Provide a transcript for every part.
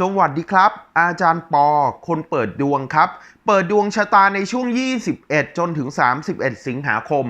สวัสดีครับ อาจารย์ปอ คนเปิดดวงครับ เปิดดวงชะตาในช่วง 21 จนถึง 31 สิงหาคม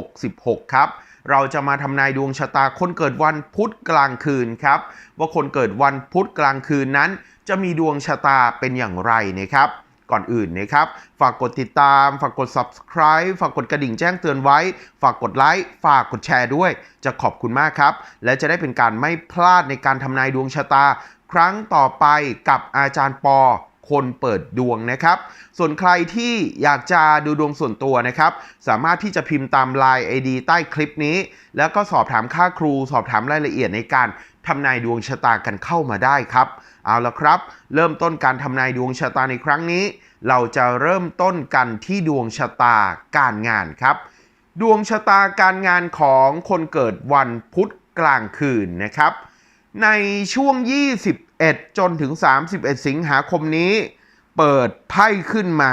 2566 ครับ เราจะมาทำนายดวงชะตาคนเกิดวันพุธกลางคืนครับ ว่าคนเกิดวันพุธกลางคืนนั้น จะมีดวงชะตาเป็นอย่างไรนะครับ ก่อนอื่นนะครับ ฝากกดติดตาม ฝากกด subscribe ฝากกดกระดิ่งแจ้งเตือนไว้ ฝากกดไลค์ ฝากกดแชร์ด้วย จะขอบคุณมากครับ และจะได้เป็นการไม่พลาดในการทำนายดวงชะตา ครั้งต่อไปกับอาจารย์ปอคนเปิดดวงนะครับ ส่วนใครที่อยากจะดูดวงส่วนตัวนะครับ สามารถที่จะพิมพ์ตาม Line ID ใต้คลิปนี้ แล้วก็สอบถามค่าครู สอบถามรายละเอียดในการทำนายดวงชะตากันเข้ามาได้ครับ เอาละครับ เริ่มต้นการทำนายดวงชะตาในครั้งนี้ เราจะเริ่มต้นกันที่ดวงชะตาการงานครับ ดวงชะตาการงานของคนเกิดวันพุธกลางคืนนะครับ ในช่วง 21 จนถึง 31 สิงหาคมนี้ เปิดไพ่ขึ้นมา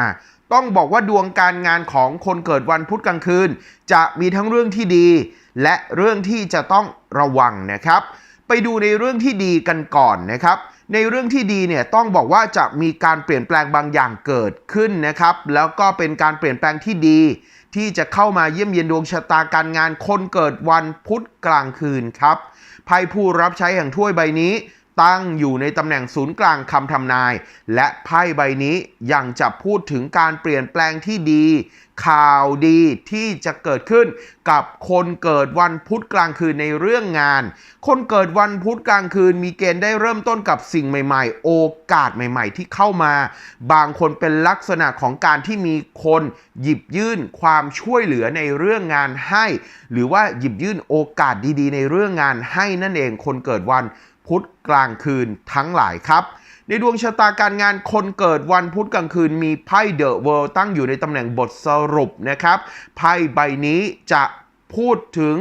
ต้องบอกว่าดวงการงานของคนเกิดวันพุธกลางคืน จะมีทั้งเรื่องที่ดี และเรื่องที่จะต้องระวังนะครับ ไปดูในเรื่องที่ดีกันก่อนนะครับ ในเรื่องที่ดีเนี่ยต้องบอกว่าจะมีการเปลี่ยนแปลงบางอย่างเกิดขึ้นนะครับ แล้วก็เป็นการเปลี่ยนแปลงที่ดี ที่จะเข้ามาเยี่ยมเยียนดวงชะตาการงานคนเกิดวันพุธกลางคืนครับไพ่ผู้รับใช้แห่งถ้วยใบนี้ ตั้งอยู่ในตำแหน่งศูนย์กลางคำทำนาย และไพ่ใบนี้ยังจะพูดถึงการเปลี่ยนแปลงที่ดี ข่าวดีที่จะเกิดขึ้นกับคนเกิดวันพุธกลางคืนในเรื่องงาน คนเกิดวันพุธกลางคืนมีเกณฑ์ได้เริ่มต้นกับสิ่งใหม่ ๆ โอกาสใหม่ๆ ที่เข้ามา บางคนเป็นลักษณะของการที่มีคนหยิบยื่นความช่วยเหลือในเรื่องงานให้ หรือว่าหยิบยื่นโอกาสดีๆ ในเรื่องงานให้นั่นเองคนเกิดวัน พุธกลางคืนทั้งหลายครับ ในดวงชะตาการงานคนเกิดวันพุธกลางคืนมีไพ่เดอะเวิลด์ตั้งอยู่ในตำแหน่งบทสรุปนะครับ ไพ่ใบนี้จะพูดถึง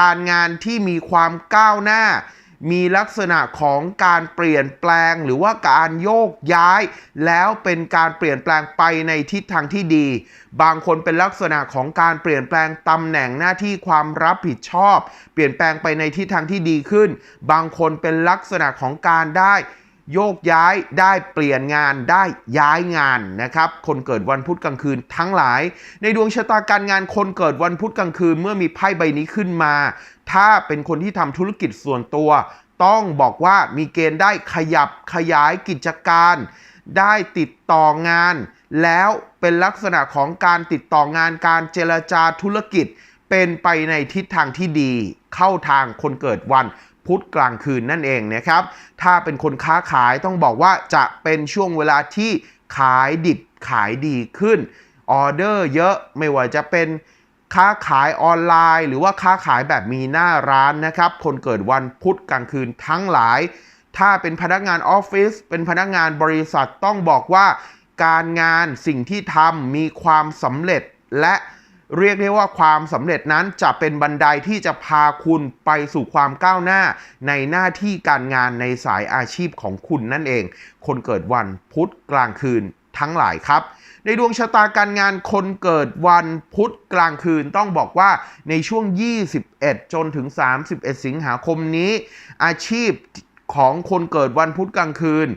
การงานที่มีความก้าวหน้า มีลักษณะของการเปลี่ยนแปลงหรือว่าการโยกย้าย แล้วเป็นการเปลี่ยนแปลงไปในทิศทางที่ดี บางคนเป็นลักษณะของการเปลี่ยนแปลงตำแหน่งหน้าที่ความรับผิดชอบ เปลี่ยนแปลงไปในทิศทางที่ดีขึ้น บางคนเป็นลักษณะของการได้ โยกย้ายได้เปลี่ยนงานได้ย้ายงานนะครับ คนเกิดวันพุธกลางคืนทั้งหลาย ในดวงชะตาการงานคนเกิดวันพุธกลางคืนเมื่อมีไพ่ใบนี้ขึ้นมา ถ้าเป็นคนที่ทำธุรกิจส่วนตัว ต้องบอกว่ามีเกณฑ์ได้ขยับขยายกิจการ ได้ติดต่องาน แล้วเป็นลักษณะของการติดต่องานการเจรจาธุรกิจ เป็นไปในทิศทางที่ดี เข้าทางคนเกิดวัน พุธกลางคืนนั่นเองนะครับ ถ้าเป็นคนค้าขายต้องบอกว่าจะเป็นช่วงเวลาที่ขายดิบขายดีขึ้น ออเดอร์เยอะไม่ว่าจะเป็นค้าขายออนไลน์ หรือว่าค้าขายแบบมีหน้าร้านนะครับ คนเกิดวันพุธกลางคืนทั้งหลาย ถ้าเป็นพนักงานออฟฟิศเป็นพนักงานบริษัทต้องบอกว่า การงานสิ่งที่ทำมีความสำเร็จและ เรียกได้ว่าความสำเร็จนั้นจะเป็นบันไดที่จะพาคุณไปสู่ความก้าวหน้า ในหน้าที่การงานในสายอาชีพของคุณนั่นเอง คนเกิดวันพุธกลางคืนทั้งหลายครับ ในดวงชะตาการงานคนเกิดวันพุธกลางคืนต้องบอกว่าในช่วง 21 จนถึง 31 สิงหาคมนี้ อาชีพของคนเกิดวันพุธกลางคืน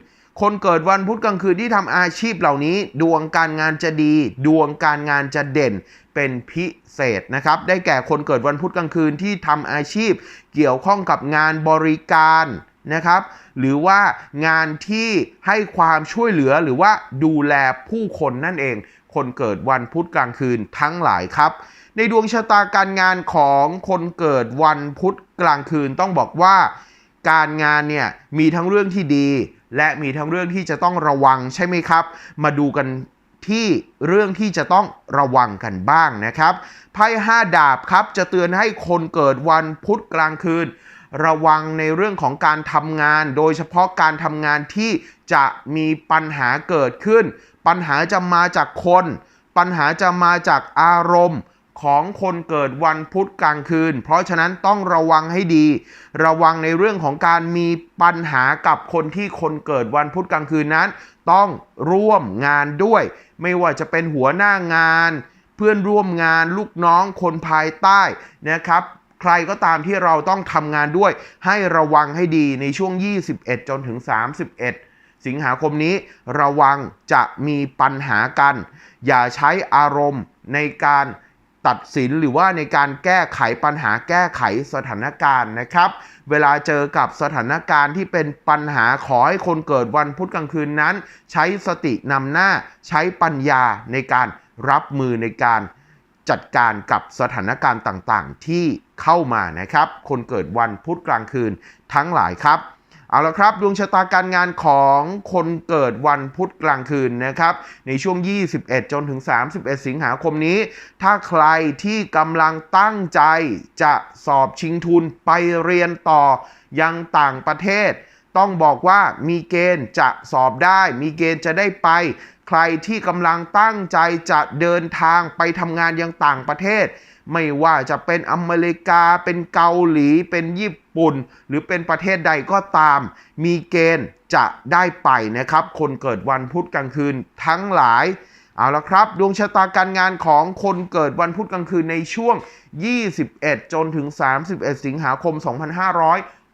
คนเกิดวันพุธกลางคืนที่ทำอาชีพเหล่านี้ ดวงการงานจะดี ดวงการงานจะเด่นเป็นพิเศษนะครับ ได้แก่คนเกิดวันพุธกลางคืนที่ทำอาชีพ เกี่ยวข้องกับงานบริการนะครับ หรือว่างานที่ให้ความช่วยเหลือหรือว่าดูแลผู้คนนั่นเอง คนเกิดวันพุธกลางคืนทั้งหลายครับ ในดวงชะตาการงานของคนเกิดวันพุธกลางคืนต้องบอกว่า การงานเนี่ยมีทั้งเรื่องที่ดี และมีทั้งเรื่องที่จะต้องระวังใช่ไหมครับ มาดูกันที่เรื่องที่จะต้องระวังกันบ้างนะครับ ไพ่ห้าดาบครับจะเตือนให้คนเกิดวันพุธกลางคืน ระวังในเรื่องของการทำงาน โดยเฉพาะการทำงานที่จะมีปัญหาเกิดขึ้น ปัญหาจะมาจากคน ปัญหาจะมาจากอารมณ์ ของคนเกิดวันพุธกลางคืน เพราะฉะนั้นต้องระวังให้ดี ระวังในเรื่องของการมีปัญหากับคนที่คนเกิดวันพุธกลางคืนนั้น ต้องร่วมงานด้วย ไม่ว่าจะเป็นหัวหน้างาน เพื่อนร่วมงานลูกน้องคนภายใต้นะครับ ใครก็ตามที่เราต้องทำงานด้วย ให้ระวังให้ดีในช่วง 21 จนถึง 31สิงหาคมนี้ระวังจะมีปัญหากัน อย่าใช้อารมณ์ในการ ตัดสินหรือว่าในการแก้ไขปัญหาแก้ไขสถานการณ์นะครับ เวลาเจอกับสถานการณ์ที่เป็นปัญหาขอให้คนเกิดวันพุธกลางคืนนั้น ใช้สตินำหน้าใช้ปัญญาในการรับมือในการจัดการกับสถานการณ์ต่างๆ ที่เข้ามานะครับ คนเกิดวันพุธกลางคืนทั้งหลายครับ เอาละครับดวงชะตาการงานของคนเกิดวันพุธกลางคืนนะครับ ในช่วง 21 จนถึง 31 สิงหาคมนี้ ถ้าใครที่กำลังตั้งใจจะสอบชิงทุนไปเรียนต่อยังต่างประเทศ ต้องบอกว่ามีเกณฑ์จะสอบได้ มีเกณฑ์จะได้ไป ใครที่กำลังตั้งใจจะเดินทางไปทำงานยังต่างประเทศ ไม่ว่าจะเป็นอเมริกาเป็นเกาหลีเป็นญี่ปุ่น หรือเป็นประเทศใดก็ตาม มีเกณฑ์จะได้ไปนะครับ คนเกิดวันพุธกลางคืนทั้งหลายเอาละครับ ดวงชะตาการงานของคนเกิดวันพุธกลางคืนในช่วง 21 จนถึง 31 สิงหาคม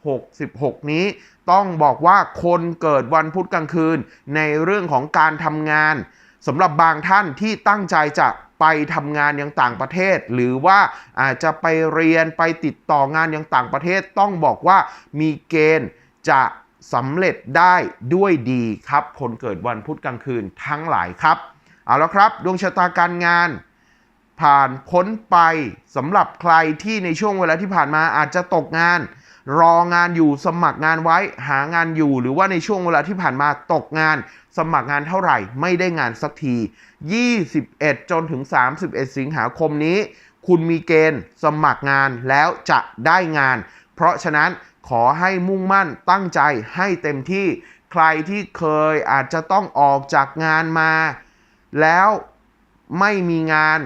2566 นี้ ต้องบอกว่าคนเกิดวันพุธกลางคืนในเรื่องของการทำงานสำหรับบางท่านที่ตั้งใจจะ ไปทำงานยังต่างประเทศ หรือว่าอาจจะไปเรียนไปติดต่องานยังต่างประเทศ ต้องบอกว่ามีเกณฑ์จะสำเร็จได้ด้วยดีครับ คนเกิดวันพุธกลางคืนทั้งหลายครับ เอาละครับ ดวงชะตาการงาน ผ่านพ้นไปสำหรับใครที่ในช่วงเวลาที่ผ่านมาอาจจะตกงาน รองานอยู่สมัครงานไว้หางานอยู่ หรือว่าในช่วงเวลาที่ผ่านมาตกงาน สมัครงานเท่าไหร่ไม่ได้งานสักที 21 จนถึง 31 สิงหาคมนี้ คุณมีเกณฑ์สมัครงานแล้วจะได้งาน เพราะฉะนั้นขอให้มุ่งมั่นตั้งใจให้เต็มที่ใครที่เคยอาจจะต้องออกจากงานมา แล้วไม่มีงาน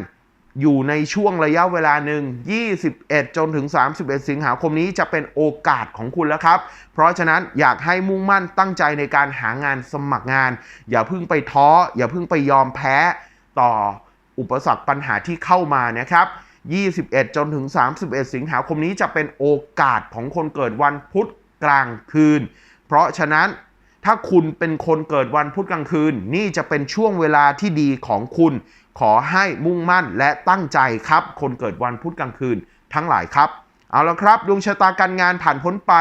อยู่ในช่วงระยะเวลาหนึ่ง 21 จนถึง 31 สิงหาคมนี้จะเป็นโอกาสของคุณแล้วครับ เพราะฉะนั้นอยากให้มุ่งมั่นตั้งใจในการหางานสมัครงาน อย่าเพิ่งไปท้อ อย่าเพิ่งไปยอมแพ้ต่ออุปสรรคปัญหาที่เข้ามานะครับ 21 จนถึง 31 สิงหาคมนี้จะเป็นโอกาสของคนเกิดวันพุธกลางคืน เพราะฉะนั้นถ้าคุณเป็นคนเกิดวันพุธกลางคืน นี่จะเป็นช่วงเวลาที่ดีของคุณ ขอให้มุ่งมั่นและตั้งใจครับ คนเกิดวันพุธกลางคืนทั้งหลายครับ เอาละครับ ดวงชะตาการงานผ่านพ้นไป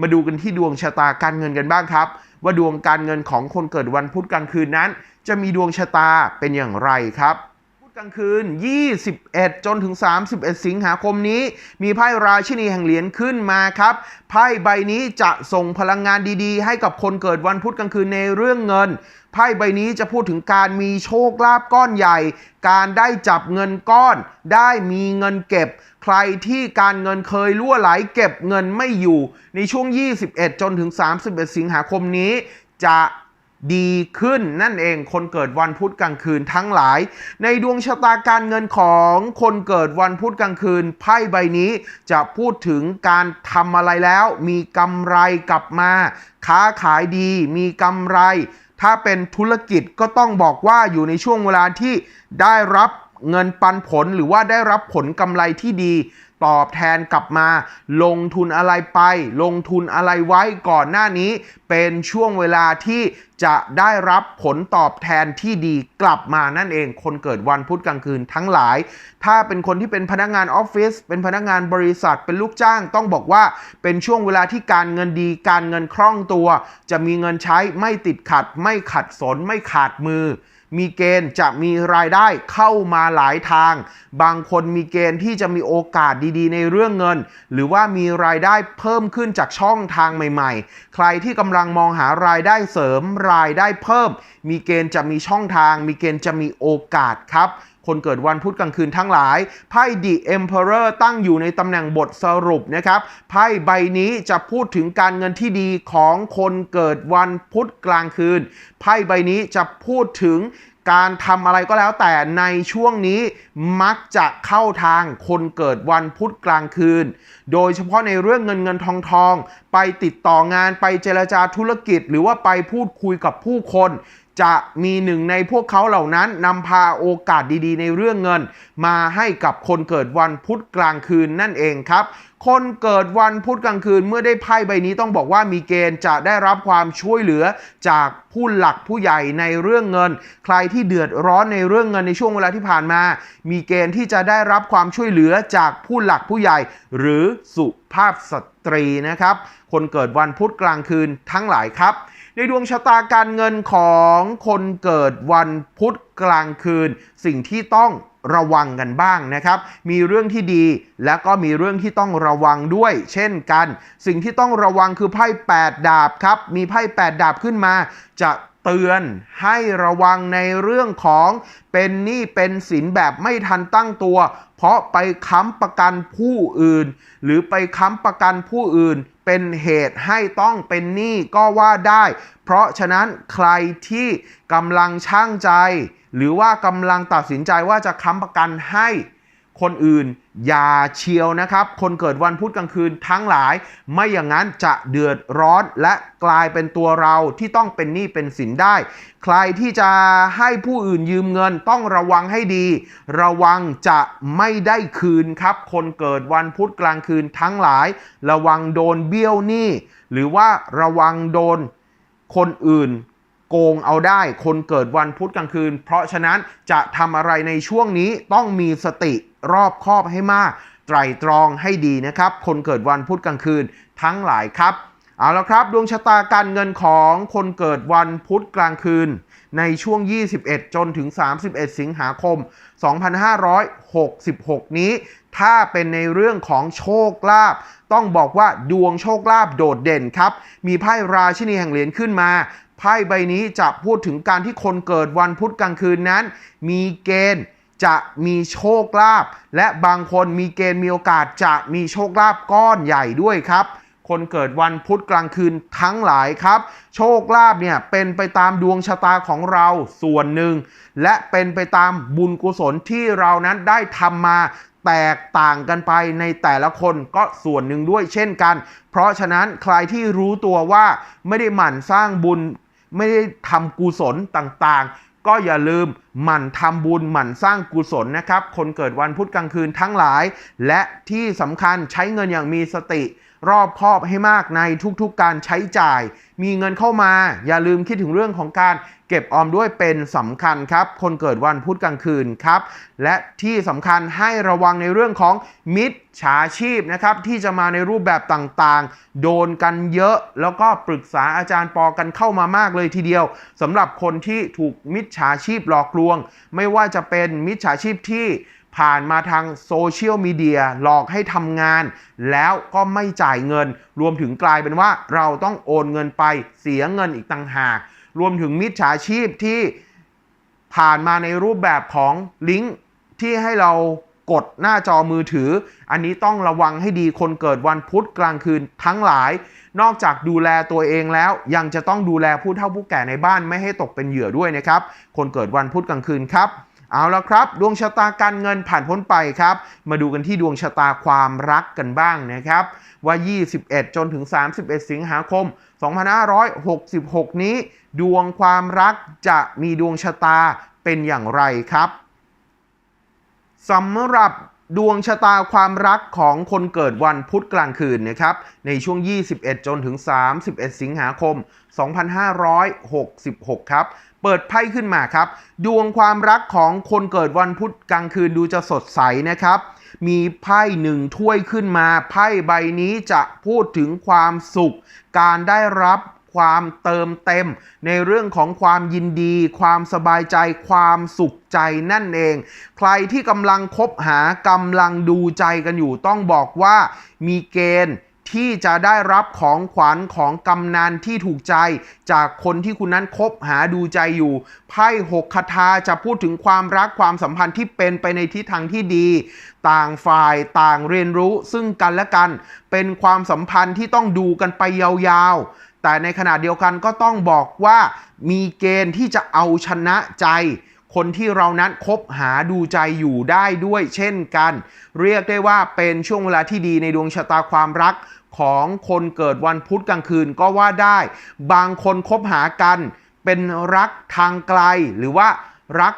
มาดูกันที่ดวงชะตาการเงินกันบ้างครับ ว่าดวงการเงินของคนเกิดวันพุธกลางคืนนั้น จะมีดวงชะตาเป็นอย่างไรครับ กลางคืน 21 จนถึง 31 สิงหาคมนี้ มีไพ่ราชินีแห่งเหรียญขึ้นมาครับ ไพ่ใบนี้จะส่งพลังงานดีๆ ให้กับคนเกิดวันพุธกลางคืนในเรื่องเงิน ไพ่ใบนี้จะพูดถึงการมีโชคลาภก้อนใหญ่ การได้จับเงินก้อน ได้มีเงินเก็บ ใครที่การเงินเคยล่วไหลเก็บเงินไม่อยู่ ในช่วง 21 จนถึง 31 สิงหาคมนี้จะ ดีขึ้นนั่นเองคนเกิดวันพุธกลางคืนทั้งหลาย ในดวงชะตาการเงินของคนเกิดวันพุธกลางคืนไพ่ใบนี้จะพูดถึงการทำอะไรแล้ว มีกำไรกลับมา ค้าขายดี มีกำไร ถ้าเป็นธุรกิจก็ต้องบอกว่าอยู่ในช่วงเวลาที่ได้รับเงินปันผลหรือว่าได้รับผลกำไรที่ดี ตอบแทนกลับมา ลงทุนอะไรไป ลงทุนอะไรไว้ก่อนหน้านี้ เป็นช่วงเวลาที่จะได้รับผลตอบแทนที่ดีกลับมานั่นเอง คนเกิดวันพุธกลางคืนทั้งหลาย ถ้าเป็นคนที่เป็นพนักงานออฟฟิศเป็นพนักงานบริษัทเป็นลูกจ้างต้องบอกว่า เป็นช่วงเวลาที่การเงินดี การเงินคล่องตัว จะมีเงินใช้ไม่ติดขัด ไม่ขัดสนไม่ขาดมือ มีเกณฑ์จะมีรายได้เข้ามาหลายทาง บางคนมีเกณฑ์ที่จะมีโอกาสดีๆ ในเรื่องเงิน หรือว่ามีรายได้เพิ่มขึ้นจากช่องทางใหม่ ๆ ใครที่กำลังมองหารายได้เสริมรายได้เพิ่ม มีเกณฑ์จะมีช่องทาง มีเกณฑ์จะมีโอกาสครับ คนเกิดวันพุธกลางคืนทั้งหลาย ไพ่ The Emperor ตั้งอยู่ในตำแหน่งบทสรุปนะครับ ไพ่ใบนี้จะพูดถึงการเงินที่ดีของคนเกิดวันพุธกลางคืน ไพ่ใบนี้จะพูดถึงการทำอะไรก็แล้วแต่ในช่วงนี้มักจะเข้าทางคนเกิดวันพุธกลางคืน โดยเฉพาะในเรื่องเงินเงินทองทอง ไปติดต่องานไปเจรจาธุรกิจ หรือว่าไปพูดคุยกับผู้คน จะมีหนึ่งในพวกเขาเหล่านั้นนำพาโอกาสดีๆ ในเรื่องเงิน มาให้กับคนเกิดวันพุธกลางคืนนั่นเองครับ คนเกิดวันพุธกลางคืนเมื่อได้ไพ่ใบนี้ต้องบอกว่ามีเกณฑ์จะได้รับความช่วยเหลือจากผู้หลักผู้ใหญ่ในเรื่องเงิน ใครที่เดือดร้อนในเรื่องเงินในช่วงเวลาที่ผ่านมา มีเกณฑ์ที่จะได้รับความช่วยเหลือจากผู้หลักผู้ใหญ่ หรือสุภาพส ตรีนะครับ คนเกิดวันพุธกลางคืนทั้งหลายครับ ในดวงชะตาการเงินของคนเกิดวันพุธกลางคืน สิ่งที่ต้องระวังกันบ้างนะครับ มีเรื่องที่ดีและก็มีเรื่องที่ต้องระวังด้วย เช่นกัน สิ่งที่ต้องระวังคือไพ่8ดาบครับ มีไพ่8ดาบขึ้นมา จะ เตือนให้ระวังในเรื่องของเป็นหนี้เป็นสินแบบไม่ทันตั้งตัว เพราะไปค้ำประกันผู้อื่น หรือไปค้ำประกันผู้อื่น เป็นเหตุให้ต้องเป็นหนี้ก็ว่าได้ เพราะฉะนั้นใครที่กำลังช่างใจ หรือว่ากำลังตัดสินใจว่าจะค้ำประกันให้ คนอื่นอย่าเชียวนะครับ คนเกิดวันพุธกลางคืนทั้งหลาย ไม่อย่างนั้นจะเดือดร้อนและกลายเป็นตัวเราที่ต้องเป็นหนี้เป็นสินได้ ใครที่จะให้ผู้อื่นยืมเงินต้องระวังให้ดี ระวังจะไม่ได้คืนครับ คนเกิดวันพุธกลางคืนทั้งหลาย ระวังโดนเบี้ยวหนี้หรือว่าระวังโดนคนอื่นโกงเอาได้คนเกิดวันพุธกลางคืน เพราะฉะนั้นจะทำอะไรในช่วงนี้ต้องมีสติ รอบคอบให้มาก ไตรตรองให้ดีนะครับ คนเกิดวันพุธกลางคืนทั้งหลายครับ เอาละครับ ดวงชะตาการเงินของคนเกิดวันพุธกลางคืน ในช่วง 21 จนถึง 31 สิงหาคม 2566 นี้ ถ้าเป็นในเรื่องของโชคลาภต้องบอกว่าดวงโชคลาภโดดเด่นครับ มีไพ่ราชินีแห่งเหรียญขึ้นมาไพ่ใบนี้จะพูดถึงการที่คนเกิดวันพุธกลางคืนนั้น มีเกณฑ์ จะมีโชคลาภและบางคนมีเกณฑ์มีโอกาสจะมีโชคลาภก้อนใหญ่ด้วยครับ คนเกิดวันพุธกลางคืนทั้งหลายครับ โชคลาภเนี่ยเป็นไปตามดวงชะตาของเราส่วนหนึ่ง และเป็นไปตามบุญกุศลที่เรานั้นได้ทำมาแตกต่างกันไปในแต่ละคนก็ส่วนหนึ่งด้วยเช่นกัน เพราะฉะนั้นใครที่รู้ตัวว่าไม่ได้หมั่นสร้างบุญไม่ได้ทำกุศลต่างๆ ก็อย่าลืมหมั่นทำบุญหมั่นสร้างกุศลนะครับ คนเกิดวันพุธกลางคืนทั้งหลาย และที่สำคัญใช้เงินอย่างมีสติ รอบคอบให้มากในทุกๆการใช้จ่าย มีเงินเข้ามา อย่าลืมคิดถึงเรื่องของการ เก็บออมด้วยเป็นสำคัญครับ คนเกิดวันพุธกลางคืนครับ และที่สำคัญให้ระวังในเรื่องของมิจฉาชีพนะครับ ที่จะมาในรูปแบบต่างๆ โดนกันเยอะ แล้วก็ปรึกษาอาจารย์ปอกันเข้ามามากเลยทีเดียวสำหรับคนที่ถูกมิจฉาชีพหลอกลวง ไม่ว่าจะเป็นมิจฉาชีพที่ผ่านมาทางโซเชียลมีเดียหลอกให้ทำงาน แล้วก็ไม่จ่ายเงิน รวมถึงกลายเป็นว่าเราต้องโอนเงินไปเสียเงินอีกต่างหาก รวมถึงมิจฉาชีพที่ผ่านมาในรูปแบบของลิงก์ที่ให้เรากดหน้าจอมือถือ อันนี้ต้องระวังให้ดีคนเกิดวันพุธกลางคืนทั้งหลาย นอกจากดูแลตัวเองแล้ว ยังจะต้องดูแลผู้เฒ่าผู้แก่ในบ้านไม่ให้ตกเป็นเหยื่อด้วยนะครับ คนเกิดวันพุธกลางคืนครับ เอาละครับ ดวงชะตาการเงินผ่านพ้นไปครับ มาดูกันที่ดวงชะตาความรักกันบ้างนะครับ ว่า 21 จนถึง 31 สิงหาคม 2566 นี้ ดวงความรักจะมีดวงชะตาเป็นอย่างไรครับสำหรับ ดวงชะตาความรักของคนเกิดวันพุธกลางคืนนะครับ ในช่วง 21 จนถึง 31 สิงหาคม 2566 ครับ เปิดไพ่ขึ้นมาครับ ดวงความรักของคนเกิดวันพุธกลางคืนดูจะสดใสนะครับ มีไพ่หนึ่งถ้วยขึ้นมา ไพ่ใบนี้จะพูดถึงความสุข การได้รับ ความเติมเต็ม ในเรื่องของความยินดี ความสบายใจ ความสุขใจนั่นเอง ใครที่กำลังคบหากำลังดูใจกันอยู่ต้องบอกว่ามีเกณฑ์ที่จะได้รับของขวัญของกำนันที่ถูกใจ จากคนที่คุณนั้นคบหาดูใจอยู่ ไพ่หกคาถาจะพูดถึงความรักความสัมพันธ์ที่เป็นไปในทิศทางที่ดี ต่างฝ่ายต่างเรียนรู้ซึ่งกันและกัน เป็นความสัมพันธ์ที่ต้องดูกันไปยาวๆ แต่ในขณะเดียวกันก็ต้องบอกว่ามีเกณฑ์ที่จะเอาชนะใจ คนที่เรานั้นคบหาดูใจอยู่ได้ด้วยเช่นกัน เรียกได้ว่าเป็นช่วงเวลาที่ดีในดวงชะตาความรักของคนเกิดวันพุธกลางคืนก็ว่าได้ บางคนคบหากัน เป็นรักทางไกล หรือว่ารัก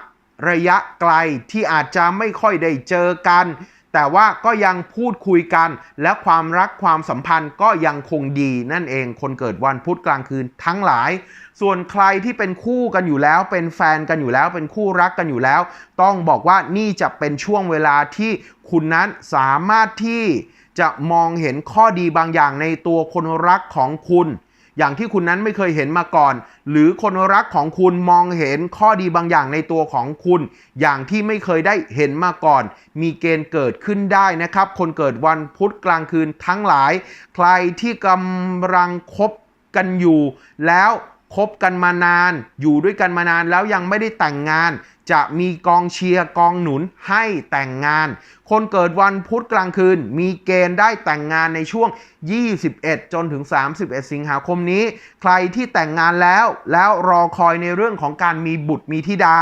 ระยะไกลที่อาจจะไม่ค่อยได้เจอกัน แต่ว่าก็ยังพูดคุยกัน และความรักความสัมพันธ์ก็ยังคงดีนั่นเองคนเกิดวันพุธกลางคืนทั้งหลาย ส่วนใครที่เป็นคู่กันอยู่แล้ว เป็นแฟนกันอยู่แล้ว เป็นคู่รักกันอยู่แล้ว ต้องบอกว่านี่จะเป็นช่วงเวลาที่คุณนั้นสามารถที่จะมองเห็นข้อดีบางอย่างในตัวคนรักของคุณ อย่างที่คุณนั้นไม่เคยเห็นมาก่อน หรือคนรักของคุณมองเห็นข้อดีบางอย่างในตัวของคุณ อย่างที่ไม่เคยได้เห็นมาก่อน มีเกณฑ์เกิดขึ้นได้นะครับ คนเกิดวันพุธกลางคืนทั้งหลาย ใครที่กำลังคบกันอยู่ แล้วคบกันมานาน อยู่ด้วยกันมานานแล้วยังไม่ได้แต่งงาน จะมีกองเชียร์กองหนุนให้แต่งงาน คนเกิดวันพุธกลางคืน มีเกณฑ์ได้แต่งงานในช่วง 21 จนถึง 31 สิงหาคมนี้ ใครที่แต่งงานแล้ว แล้วรอคอยในเรื่องของการมีบุตรมีธิดา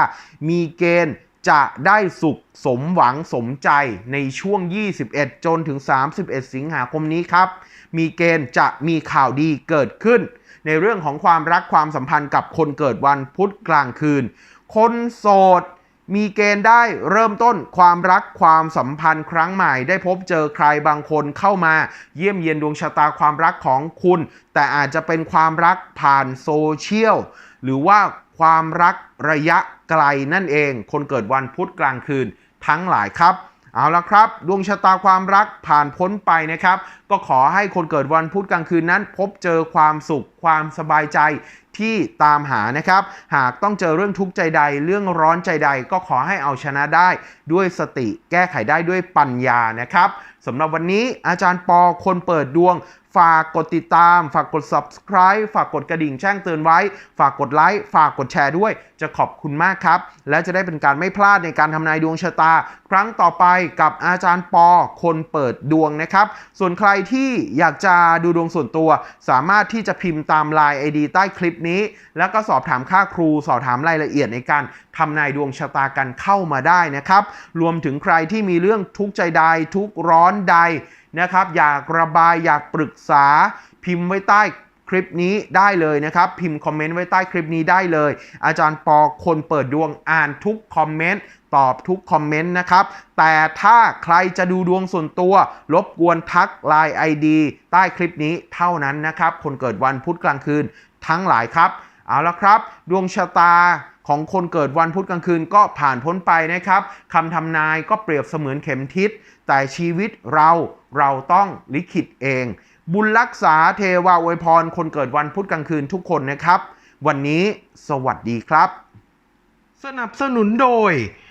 มีเกณฑ์จะได้สุขสมหวังสมใจในช่วง 21 จนถึง 31 สิงหาคมนี้ครับ มีเกณฑ์จะมีข่าวดีเกิดขึ้น ในเรื่องของความรักความสัมพันธ์กับคนเกิดวันพุธกลางคืน คนโสด มีเกณฑ์ได้เริ่มต้นความรักความสัมพันธ์ครั้งใหม่ ได้พบเจอใครบางคนเข้ามา เยี่ยมเยียนดวงชะตาความรักของคุณ แต่อาจจะเป็นความรักผ่านโซเชียลหรือว่าความรักระยะไกลนั่นเอง คนเกิดวันพุธกลางคืนทั้งหลายครับ เอาละครับ ดวงชะตาความรักผ่านพ้นไปนะครับ ก็ขอให้คนเกิดวันพุธกลางคืนนั้น พบเจอความสุขความสบายใจที่ตามหานะครับ หากต้องเจอเรื่องทุกข์ใจใด เรื่องร้อนใจใด ก็ขอให้เอาชนะได้ ด้วยสติแก้ไขได้ด้วยปัญญานะครับสำหรับวันนี้อาจารย์ปอคนเปิดดวง ฝากกดติดตาม ฝากกด subscribe ฝากกดกระดิ่งแจ้งเตือนไว้ ฝากกดไลค์ ฝากกดแชร์ด้วย จะขอบคุณมากครับ และจะได้เป็นการไม่พลาดในการทำนายดวงชะตา ครั้งต่อไปกับอาจารย์ปอ คนเปิดดวงนะครับ ส่วนใครที่อยากจะดูดวงส่วนตัว สามารถที่จะพิมพ์ตาม Line ID ใต้คลิปนี้ แล้วก็สอบถามค่าครู สอบถามรายละเอียดในการทำนายดวงชะตากันเข้ามาได้นะครับ รวมถึงใครที่มีเรื่องทุกข์ใจใดทุกข์ร้อนใดนะครับ อยากระบายอยากปรึกษาพิมพ์ไว้ใต้คลิปนี้ได้เลยนะครับ พิมพ์คอมเมนต์ไว้ใต้คลิปนี้ได้เลย อาจารย์ปอคนเปิดดวงอ่านทุกคอมเมนต์ตอบทุกคอมเมนต์นะครับ แต่ถ้าใครจะดูดวงส่วนตัวรบกวนทัก Line ID ใต้คลิปนี้เท่านั้นนะครับ คนเกิดวันพุธกลางคืนทั้งหลายครับ เอาละครับ ดวงชะตา ของคนเกิดวันพุธกลางคืนก็ผ่านพ้นไปนะครับคำทำนายก็เปรียบเสมือนเข็มทิศ แต่ชีวิตเราเราต้องลิขิตเอง บุญรักษาเทวาอวยพร คนเกิดวันพุธกลางคืนทุกคนนะครับ วันนี้สวัสดีครับ สนับสนุนโดย